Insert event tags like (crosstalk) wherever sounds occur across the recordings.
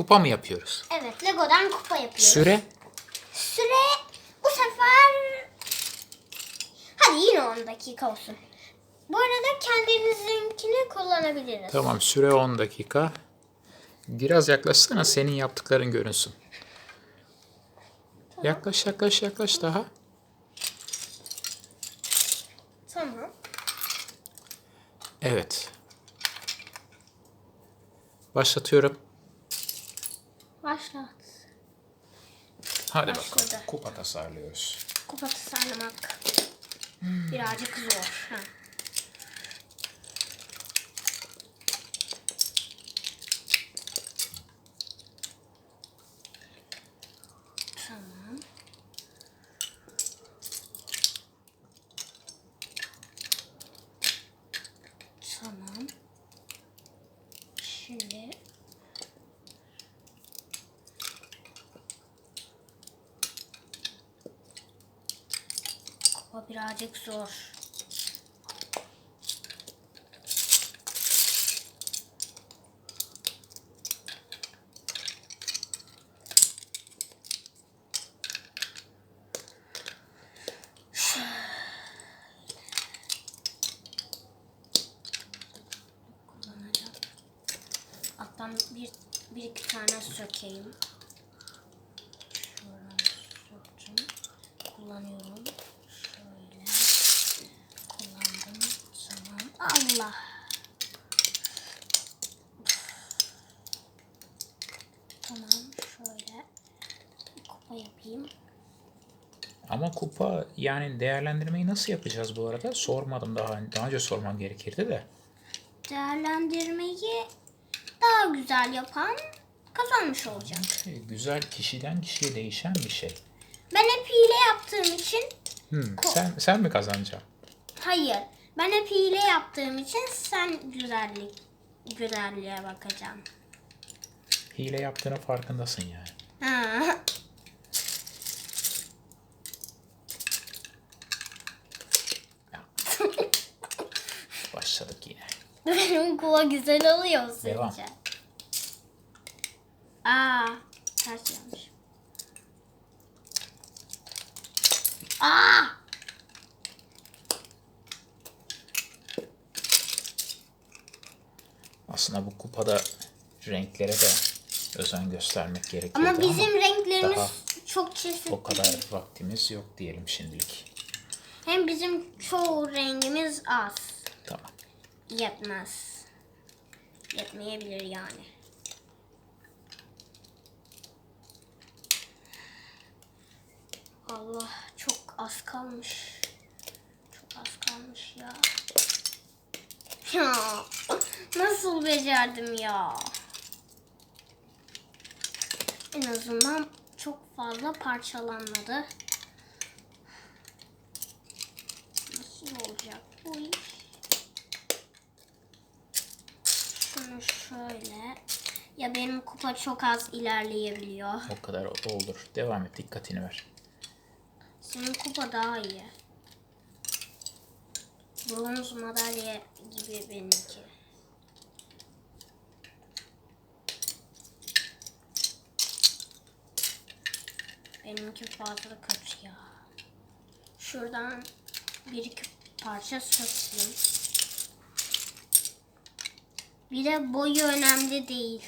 Kupa mı yapıyoruz? Evet Lego'dan kupa yapıyoruz. Süre? Süre bu sefer hadi yine 10 dakika olsun. Bu arada kendinizinkini kullanabiliriz. Tamam süre 10 dakika. Biraz yaklaşsana senin yaptıkların görünsün. Yaklaş yaklaş yaklaş daha. Tamam. Evet. Başlatıyorum. Başlat. Hadi Başladı. bakalım. Kupa tasarlıyoruz. Kupa tasarlamak birazcık zor. Ha. Tamam. Tamam. Şimdi kupa birazcık zor. Alttan bir, bir iki tane sökeyim. Şuradan söktüm. Kullanıyorum. Şöyle. Kullandım. Tamam. Allah. Tamam. Şöyle. Kupa yapayım. Ama kupa yani değerlendirmeyi nasıl yapacağız bu arada? Sormadım daha. Daha önce sormam gerekirdi de. Değerlendirmeyi daha güzel yapan kazanmış olacak. E, Güzel kişiden kişiye değişen bir şey. Ben hep hile yaptığım için Hmm, sen sen mi kazanacaksın? Hayır. Ben hep hile yaptığım için sen güzellik güzelliğe bakacaksın. Hile yaptığının farkındasın yani. Ha. Başladık yine. Benim kula güzel oluyor Devam. sence. Aa, ters yanlış. Aa! Aslında bu kupada renklere de özen göstermek gerekiyordu Ama bizim renklerimiz daha çok çeşitli. o kadar vaktimiz yok diyelim şimdilik. Hem bizim çoğu rengimiz az. Tamam. Yetmez. Yetmeyebilir yani. Allah çok az kalmış. Çok az kalmış ya. (laughs) Ya nasıl becerdim ya? En azından çok fazla parçalanmadı. Nasıl olacak bu iş? Şunu şöyle. Ya benim kupa çok az ilerleyebiliyor. O kadar olur. Devam et. Dikkatini ver. Senin kupa daha iyi. Bronz madalya gibi benimki. Benimki fazla kötü ya. Şuradan bir iki parça sökeyim. Bir de boyu önemli değil.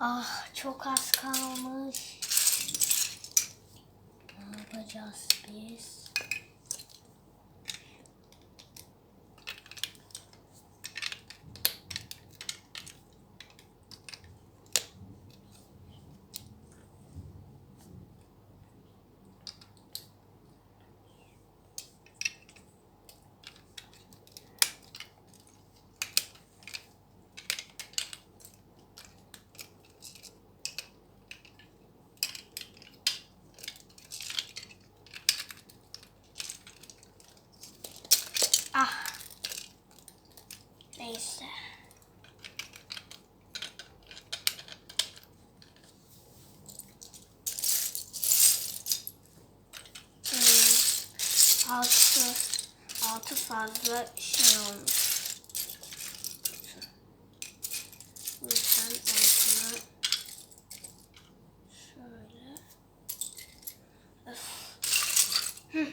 Ah çok az kalmış. Ne yapacağız biz? Fazla şey olmuş. O yüzden altına şöyle. Hı.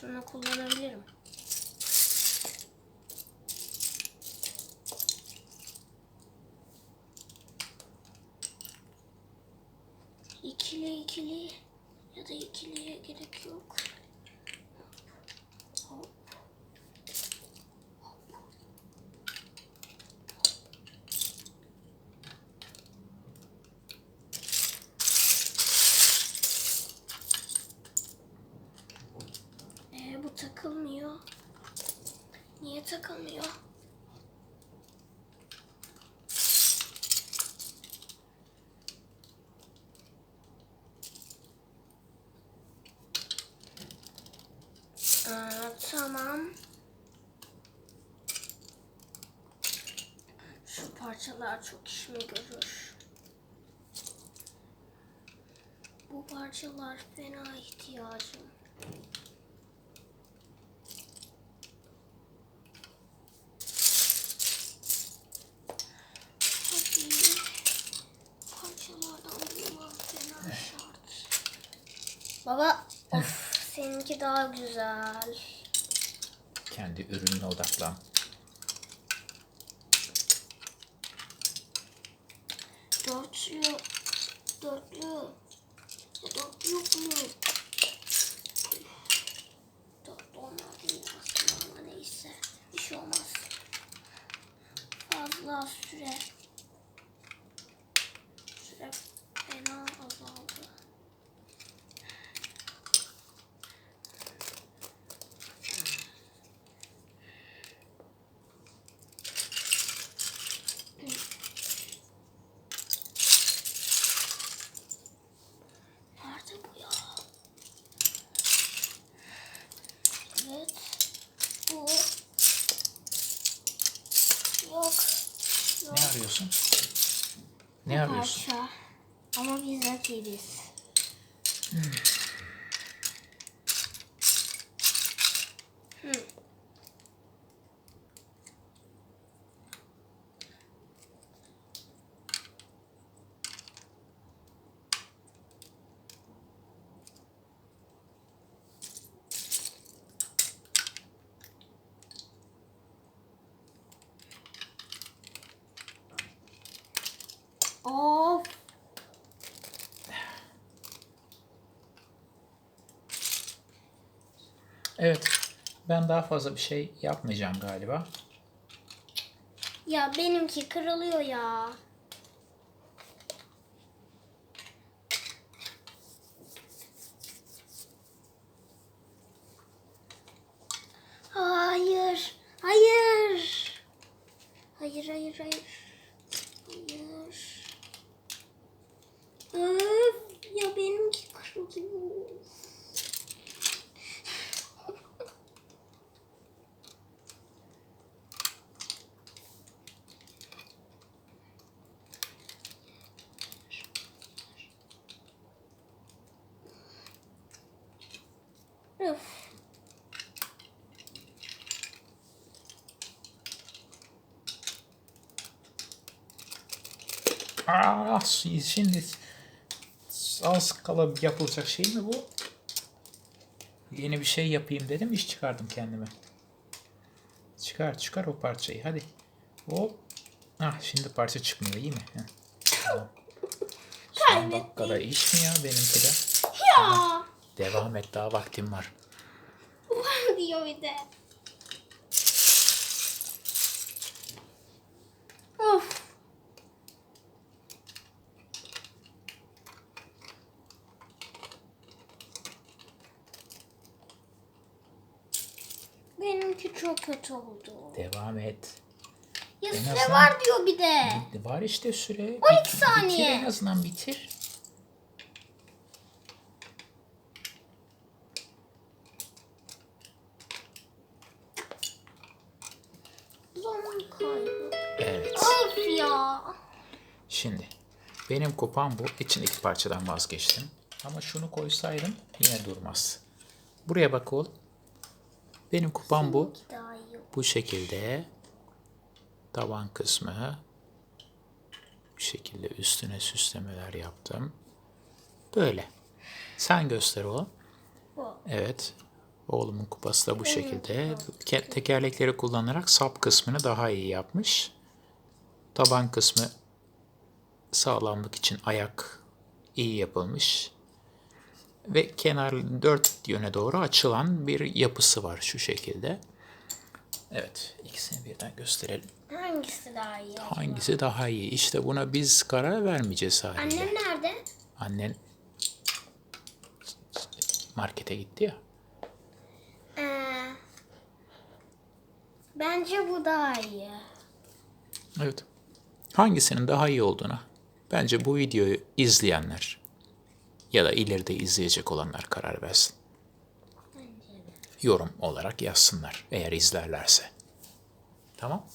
Şunu kullanabilirim. İkili ya da ikiliye gerek yok. Hop. Ee, bu takılmıyor. Niye takılmıyor? Aa, tamam. Şu parçalar çok işime görür. Bu parçalar fena ihtiyacım. Baba, of seninki daha güzel. Kendi ürününe odaklan. Dörtlü, dörtlü, dörtlü yok mu? Dörtlü olmaz aslında ama neyse. Bir şey olmaz. Fazla. Süre fena azaldı. Nerede bu ya? Evet. Bu. Yok. Yok. Ne arıyorsun? Ne arıyorsun? Parça. Ama biz rakibiz. Hmm. Of. Evet. Ben daha fazla bir şey yapmayacağım galiba. Ya benimki kırılıyor ya. Hayır. Hayır. Hayır, hayır, hayır. Hayır. Öf, ya benimki kırılıyor. Öf. Aa, şimdi az kala yapılacak şey mi bu? Yeni bir şey yapayım dedim, iş çıkardım kendime. Çıkar, çıkar o parçayı, hadi. Hop. Ah, şimdi parça çıkmıyor, iyi mi? Heh. Tamam. Son dakikada iş mi ya benimki de? Ya. Devam et, daha vaktim var. Var diyor bir de. Of. Benimki çok kötü oldu. Devam et. Ya En süre azından- var diyor bir de. Var işte süre. 12 Bit- saniye. Bitir en azından bitir. Zaman kaybı. Evet. Of ya. Şimdi benim kupam bu. İçindeki parçadan vazgeçtim. Ama şunu koysaydım yine durmaz. Buraya bak oğlum. Benim kupam bu. Bu şekilde taban kısmı bu şekilde üstüne süslemeler yaptım. Böyle. Sen göster oğlum. Bu. Evet. Oğlumun kupası da bu şekilde. Ke- Tekerlekleri kullanarak sap kısmını daha iyi yapmış. Taban kısmı sağlamlık için ayak iyi yapılmış. Ve kenar dört yöne doğru açılan bir yapısı var şu şekilde. Evet, ikisini birden gösterelim. Hangisi daha iyi? Hangisi daha iyi? İşte buna biz karar vermeyeceğiz haliyle. Annem nerede? Annen markete gitti ya. Ee, bence bu daha iyi. Evet. Hangisinin daha iyi olduğuna bence bu videoyu izleyenler ya da ileride izleyecek olanlar karar versin. Yorum olarak yazsınlar eğer izlerlerse. Tamam?